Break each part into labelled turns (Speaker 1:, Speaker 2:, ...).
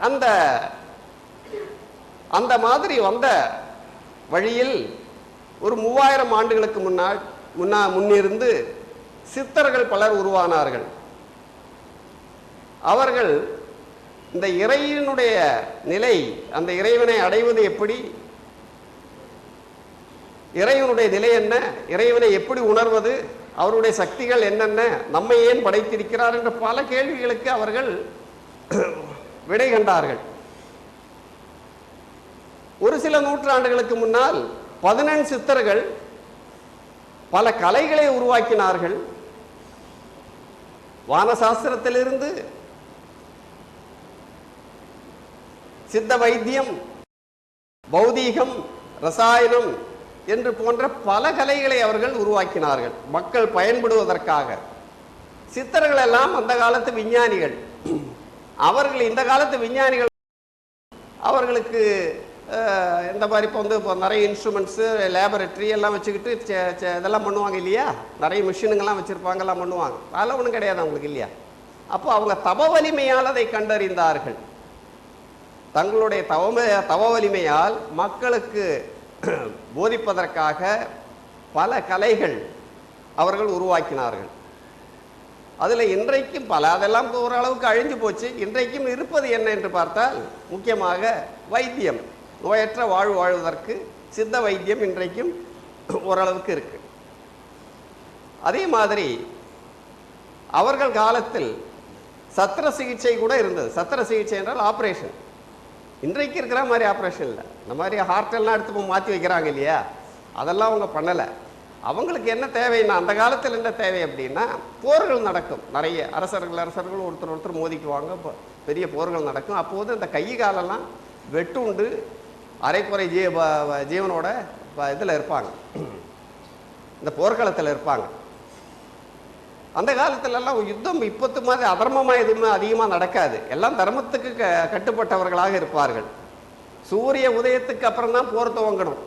Speaker 1: அந்த அந்த மாதிரி வந்த வழியில் ஒரு மூவாயிரம் ஆண்டுகளுக்கு முன்னால் முன்னா முன்னிருந்து சித்தர்கள் பலர் உருவானார்கள். அவர்கள் இந்த இறையினுடைய நிலை அந்த இறைவனை அடைவது எப்படி? இறைவனுடைய நிலை என்ன? இறைவனை எப்படி உணர்வது? அவருடைய சக்திகள் என்னென்ன? நம்மை ஏன் படைத்திருக்கிறார்? என்ற பல கேள்விகளுக்கு அவர்கள் விடை கண்டார்கள். ஒரு சில நூற்றாண்டுகளுக்கு முன்னால் பதினெண் சித்தர்கள் பல கலைகளை உருவாக்கினார்கள். வானசாஸ்திரத்திலிருந்து சித்த வைத்தியம் பௌதீகம் ரசாயனம் என்று போன்ற பல கலைகளை அவர்கள் உருவாக்கினார்கள். மக்கள் பயன்படுவதற்காக. சித்தர்கள் எல்லாம் அந்த காலத்து விஞ்ஞானிகள். அவர்கள் இந்த காலத்து விஞ்ஞானிகள் அவர்களுக்கு இந்த மாதிரி இப்போ வந்து இப்போ நிறைய இன்ஸ்ட்ருமெண்ட்ஸு லேபரட்டரி எல்லாம் வச்சுக்கிட்டு இதெல்லாம் பண்ணுவாங்க இல்லையா? நிறைய மிஷினுங்கள்லாம் வச்சுருப்பாங்க எல்லாம் பண்ணுவாங்க. அதெல்லாம் ஒன்றும் கிடையாது அவங்களுக்கு இல்லையா? அப்போ அவங்க தவ வலிமையால் அதை கண்டறிந்தார்கள். தங்களுடைய தவம தவ வலிமையால் மக்களுக்கு போதிப்பதற்காக பல கலைகள் அவர்கள் உருவாக்கினார்கள். அதில் இன்றைக்கும் பல அதெல்லாம் ஓரளவுக்கு அழிஞ்சு போச்சு. இன்றைக்கும் இருப்பது என்ன என்று பார்த்தால் முக்கியமாக வைத்தியம். நோயற்ற வாழ்வு வாழ்வதற்கு சித்த வைத்தியம் இன்றைக்கும் ஓரளவுக்கு இருக்கு. அதே மாதிரி அவர்கள் காலத்தில் சத்திர சிகிச்சை கூட இருந்தது. சத்திர சிகிச்சை என்றால் ஆப்ரேஷன் இன்றைக்கு இருக்கிற மாதிரி ஆப்ரேஷன் இல்லை. இந்த மாதிரி ஹார்ட்டெல்லாம் எடுத்து போய் மாற்றி வைக்கிறாங்க இல்லையா? அதெல்லாம் அவங்க பண்ணலை. அவங்களுக்கு என்ன தேவைன்னா அந்த காலத்தில் என்ன தேவை அப்படின்னா போர்கள் நடக்கும். நிறைய அரசர்கள் அரசர்கள் ஒருத்தர் ஒருத்தர் மோதிக்குவாங்க. இப்போ பெரிய போர்கள் நடக்கும். அப்போது அந்த கை காலெல்லாம் வெட்டுண்டு அரைக்குறை ஜீ ஜீவனோட இதில் இருப்பாங்க. இந்த போர்க்களத்தில் இருப்பாங்க. அந்த காலத்துலலாம் யுத்தம் இப்போத்து மாதிரி அதர்மமாக எதுவுமே அதிகமாக நடக்காது. எல்லாம் தர்மத்துக்கு க கட்டுப்பட்டவர்களாக இருப்பார்கள். சூரிய உதயத்துக்கு அப்புறம் தான் போர் துவங்கணும்.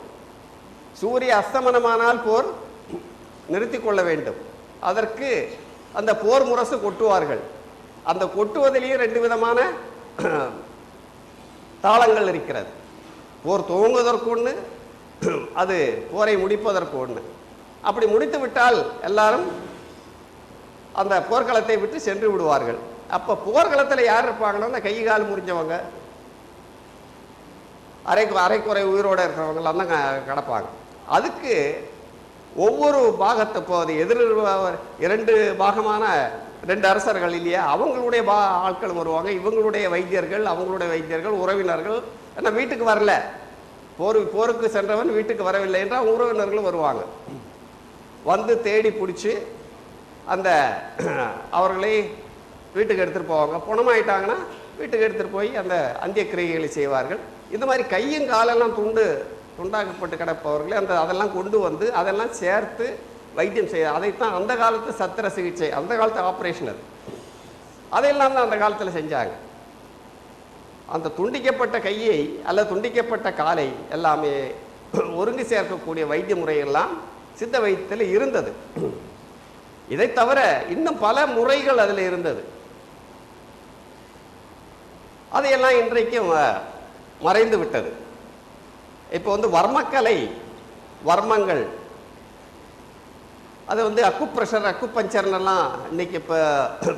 Speaker 1: சூரிய அஸ்தமனமானால் போர் நிறுத்தி கொள்ள வேண்டும். அதற்கு அந்த போர் முரசு கொட்டுவார்கள். அந்த கொட்டுவதிலேயே ரெண்டு விதமான தாளங்கள் இருக்கிறது. போர் துவங்குவதற்கு ஒன்று அது போரை முடிப்பதற்கு ஒன்று அப்படி முடித்து விட்டால் எல்லாரும் அந்த போர்க்களத்தை விட்டு சென்று விடுவார்கள். அப்போ போர்க்களத்தில் யார் இருப்பாங்கன்னா அந்த கை கால் முறிஞ்சவங்க. அரை அரைக்குறை உயிரோடு இருக்கிறவங்களாம் தான் கிடப்பாங்க. அதுக்கு ஒவ்வொரு பாகத்தை இப்போ அது எதிர் இரண்டு பாகமான ரெண்டு அரசர்கள் இல்லையா? அவங்களுடைய பா ஆட்கள் வருவாங்க. இவங்களுடைய வைத்தியர்கள் அவங்களுடைய வைத்தியர்கள் உறவினர்கள். ஏன்னா வீட்டுக்கு வரல. போர் போருக்கு சென்றவன் வீட்டுக்கு வரவில்லை என்றால் உறவினர்களும் வருவாங்க. வந்து தேடி பிடிச்சி அந்த அவர்களை வீட்டுக்கு எடுத்துகிட்டு போவாங்க. புணமாயிட்டாங்கன்னா வீட்டுக்கு எடுத்துகிட்டு போய் அந்த அந்திய கிரியைகளை செய்வார்கள். இந்த மாதிரி கையும் காலெல்லாம் துண்டு துண்டாக்கப்பட்டு கிடப்பவர்களே அந்த அதெல்லாம் கொண்டு வந்து அதெல்லாம் சேர்த்து வைத்தியம் செய்ய அதைத்தான் அந்த காலத்து சத்திர சிகிச்சை அந்த காலத்து ஆப்ரேஷன் அது. அதையெல்லாம் தான் அந்த காலத்தில் செஞ்சாங்க. அந்த துண்டிக்கப்பட்ட கையை அல்லது துண்டிக்கப்பட்ட காலை எல்லாமே ஒருங்கி சேர்க்கக்கூடிய வைத்திய முறையெல்லாம் சித்த வைத்தியத்தில் இருந்தது. இதை தவிர இன்னும் பல முறைகள் அதில் இருந்தது. அதையெல்லாம் இன்றைக்கும் மறைந்து விட்டது. இப்போ வந்து வர்மக்கலை வர்மங்கள் அது வந்து அக்கு ப்ரெஷர் அக்கு பஞ்சர்னெல்லாம் இன்னைக்கு இப்போ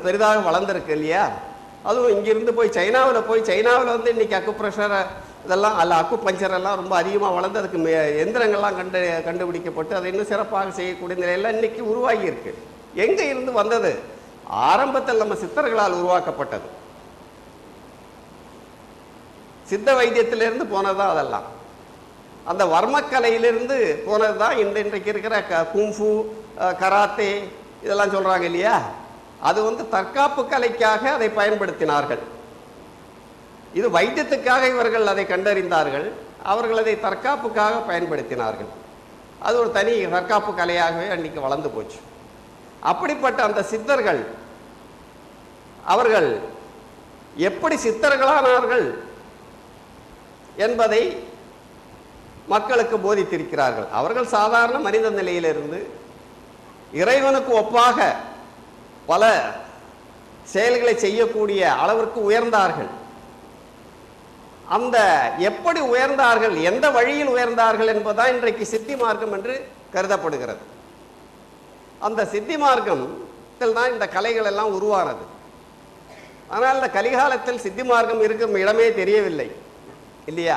Speaker 1: பெரிதாக வளர்ந்துருக்கு இல்லையா? அதுவும் இங்கிருந்து போய் சைனாவில் போய் சைனாவில் வந்து இன்னைக்கு அக்கு ப்ரெஷர் இதெல்லாம் அல்ல அக்கு பஞ்சர் எல்லாம் ரொம்ப அதிகமாக வளர்ந்து அதுக்கு மே- எந்திரங்கள்லாம் கண்டு கண்டுபிடிக்கப்பட்டு அதை இன்னும் சிறப்பாக செய்யக்கூடிய நிலையெல்லாம் இன்னைக்கு உருவாகி இருக்கு எங்கே இருந்து வந்தது? ஆரம்பத்தில் நம்ம சித்தர்களால் உருவாக்கப்பட்டது. சித்த வைத்தியத்திலிருந்து போனதுதான் அதெல்லாம். அந்த வர்மக்கலையிலிருந்து போனது தான் இந்த இன்றைக்கு இருக்கிற க கும்ஃபு கராத்தே இதெல்லாம் சொல்கிறாங்க இல்லையா? அது வந்து தற்காப்பு கலைக்காக அதை பயன்படுத்தினார்கள். இது வைத்தியத்துக்காக இவர்கள் அதை கண்டறிந்தார்கள். அவர்கள் அதை தற்காப்புக்காக பயன்படுத்தினார்கள். அது ஒரு தனி தற்காப்பு கலையாகவே அன்னைக்கு வளர்ந்து போச்சு. அப்படிப்பட்ட அந்த சித்தர்கள் அவர்கள் எப்படி சித்தர்களானார்கள்? என்பதை மக்களுக்கு போதித்திருக்கிறார்கள். அவர்கள் சாதாரண மனித நிலையிலிருந்து இறைவனுக்கு ஒப்பாக பல செயல்களை செய்யக்கூடிய அளவிற்கு உயர்ந்தார்கள். அந்த எப்படி உயர்ந்தார்கள் எந்த வழியில் உயர்ந்தார்கள் என்பதுதான் இன்றைக்கு சித்தி மார்க்கம் என்று கருதப்படுகிறது. அந்த சித்தி மார்க்கத்தில் தான் இந்த கலைகள் எல்லாம் உருவானது. ஆனால் இந்த கலிகாலத்தில் சித்தி மார்க்கம் இருக்கும் இடமே தெரியவில்லை. இல்லையா?